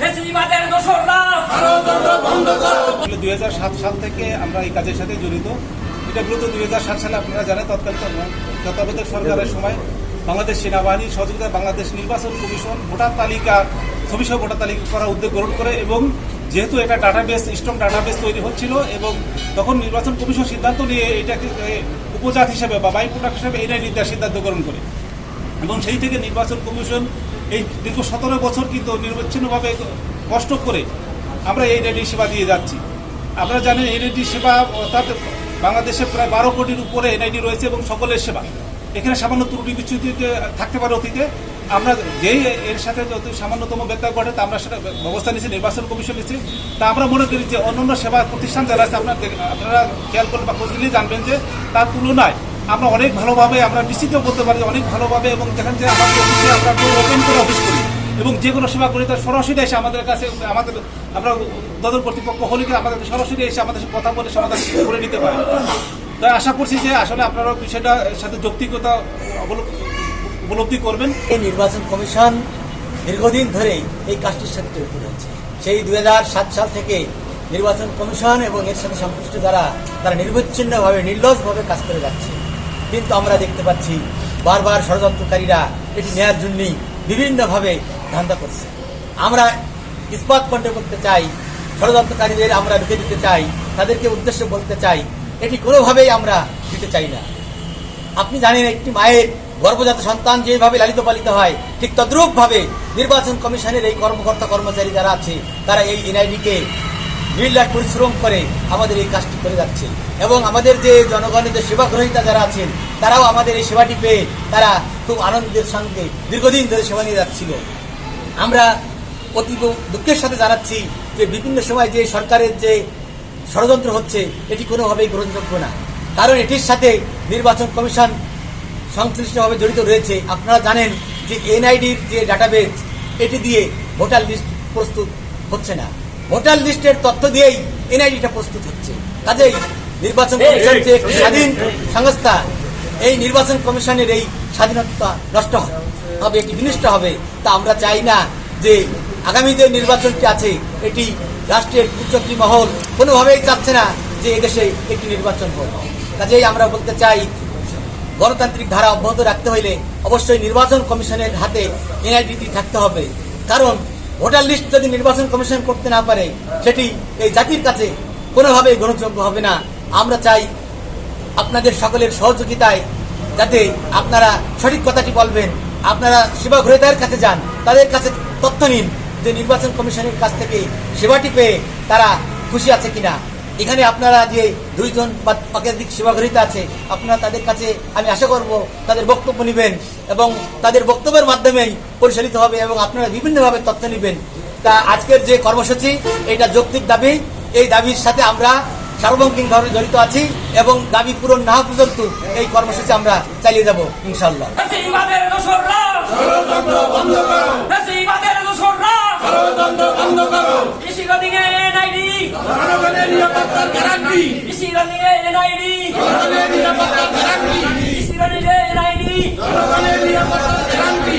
ফেসিবাদের দোসররা দুই সাল থেকে আমরা এই কাজের সাথে জড়িত। এটা মূলত দুই হাজার সাত সালে আপনারা জানেন, তৎকালীন তত্ত্বাবধায়ক সরকারের সময় বাংলাদেশ সেনাবাহিনীর সহযোগিতায় বাংলাদেশ নির্বাচন কমিশন ভোটার তালিকা, ছবিসহ ভোটার তালিকা করার উদ্যোগ গ্রহণ করে এবং যেহেতু এটা ডাটাবেস স্ট্রং ডাটাবেস তৈরি হচ্ছিল এবং তখন নির্বাচন কমিশন সিদ্ধান্ত নিয়ে এটাকে উপজাত হিসেবে বা বাই প্রোডাক্ট হিসেবে এটাই নিতে সিদ্ধান্ত গ্রহণ করে। এবং সেই থেকে নির্বাচন কমিশন এই দীর্ঘ সতেরো বছর কিন্তু নির্বিচ্ছিন্নভাবে কষ্ট করে আমরা এই রেডি সেবা দিয়ে যাচ্ছি। আপনারা জানেন এনআইডি সেবা অর্থাৎ বাংলাদেশে প্রায় বারো কোটির উপরে এনআইডি রয়েছে এবং সকলের সেবা। এখানে সামান্য ত্রুটি বিচ্যুতি থাকতে পারে অতীতে। আমরা যেই এর সাথে যত সামান্যতম ব্যত্যয় ঘটে তা আমরা সেটা ব্যবস্থা নিচ্ছি নির্বাচন কমিশন নিচ্ছি তা আমরা মনে করি যে অন্যান্য সেবা প্রতিষ্ঠান যারা আছে আপনার আপনারা খেয়াল করলে বা খোঁজ নিলেই জানবেন যে তার তুলনায় আমরা অনেক ভালোভাবে, আমরা নিশ্চিত করতে পারি, অনেক ভালোভাবে এবং যেখান থেকে আমাদের অফিসে আমরা ওপেন করে অফিস করি এবং যে কোনো সেবা করি, তার সরাসরি এসে আমাদের কাছে, আমাদের, আমরা দদর কর্তৃপক্ষ হলে আমাদের সরাসরি এসে আমাদের কথা বলে সমাধান করে নিতে পারে। তাই আশা করছি যে আসলে আপনারা বিষয়টার সাথে যৌক্তিকতা উপলব্ধি করবেন। এই নির্বাচন কমিশন দীর্ঘদিন ধরে এই কাজটির সাথে জড়িত রয়েছে। সেই দুই হাজার সাত সাল থেকে নির্বাচন কমিশন এবং এর সাথে সংশ্লিষ্ট যারা, তারা নির্বিচ্ছিন্নভাবে নির্লজভাবে কাজ করে যাচ্ছে। কিন্তু আমরা দেখতে পাচ্ছি বারবার ষড়যন্ত্রকারীরা এটি নেয়ার জন্যই বিভিন্নভাবে ধান্দা করছে। আমরা ইস্পাত কণ্ঠে করতে চাই, ষড়যন্ত্রকারীদের আমরা রুখে দিতে চাই, তাদেরকে উদ্দেশ্য বলতে চাই, এটি কোনোভাবেই আমরা দিতে চাই না। আপনি জানেন, একটি মায়ের গর্ভজাত সন্তান যেভাবে লালিত পালিত হয়, ঠিক তদ্রূপ ভাবে নির্বাচন কমিশনের এই কর্মকর্তা কর্মচারী যারা আছে, তারা এই এনআইডিকে লাখ পরিশ্রম করে আমাদের এই কাজটি করে যাচ্ছে। এবং আমাদের যে জনগণের যে সেবা গ্রহীতা যারা আছেন, তারাও আমাদের এই সেবাটি পেয়ে তারা খুব আনন্দের সঙ্গে দীর্ঘদিন ধরে সেবা নিয়ে যাচ্ছিল। আমরা অতি দুঃখের সাথে জানাচ্ছি যে বিভিন্ন সময় যে সরকারের যে ষড়যন্ত্র হচ্ছে, এটি কোনোভাবেই গ্রহণযোগ্য না। কারণ এটির সাথে নির্বাচন কমিশন সংশ্লিষ্টভাবে জড়িত রয়েছে। আপনারা জানেন যে এনআইডির যে ডাটাবেস এটি দিয়ে ভোটার লিস্ট প্রস্তুত হচ্ছে না। ভোটার লিস্টের তথ্য দিয়েই এনআইডিটা প্রস্তুত হচ্ছে। কাজেই নির্বাচন কমিশন যে একটি স্বাধীন সংস্থা এই নির্বাচন কমিশনের এই স্বাধীনতা নষ্ট হবে এটি বিনষ্ট হবে তা আমরা চাই না যে আগামী যে নির্বাচনটি আছে এটি রাষ্ট্রের উচ্চতী মহল কোনোভাবেই চাচ্ছে না যে এদেশে একটি নির্বাচন হোক। কাজেই আমরা বলতে চাই গণতান্ত্রিক ধারা অব্যাহত রাখতে হইলে অবশ্যই নির্বাচন কমিশনের হাতে এনআইডিটি থাকতে হবে। কারণ ভোটার লিস্ট যদি নির্বাচন কমিশন করতে না পারে, সেটি এই জাতির কাছে কোনোভাবেই গ্রহণযোগ্য হবে না। আমরা চাই আপনাদের সকলের সহযোগিতায় যাতে আপনারা সঠিক কথাটি বলবেন, আপনারা সেবা গ্রহীতার কাছে যান, তাদের কাছে তথ্য নিন যে নির্বাচন কমিশনের কাছ থেকে সেবাটি পেয়ে তারা খুশি আছে কিনা। এখানে আপনারা যে দুইজন বা সেবা আছে আপনারা তাদের কাছে আমি আশা করব তাদের বক্তব্য নেবেন এবং তাদের বক্তব্যের মাধ্যমেই পরিচালিত হবে এবং আপনারা বিভিন্নভাবে তথ্য নেবেন। তা আজকের যে কর্মসূচি এটা যৌক্তিক দাবি। এই দাবির সাথে আমরা সার্বঙ্কিকভাবে জড়িত আছি এবং দাবি পূরণ না হওয়া পর্যন্ত এই কর্মসূচি আমরা চালিয়ে যাব ইনশাল্লাহ জনগণের নিরাপত্তার গ্যারান্টি ইসিরানি এনআইডি। জনগণের নিরাপত্তার গ্যারান্টি নিরাপত্তার গ্যারান্টি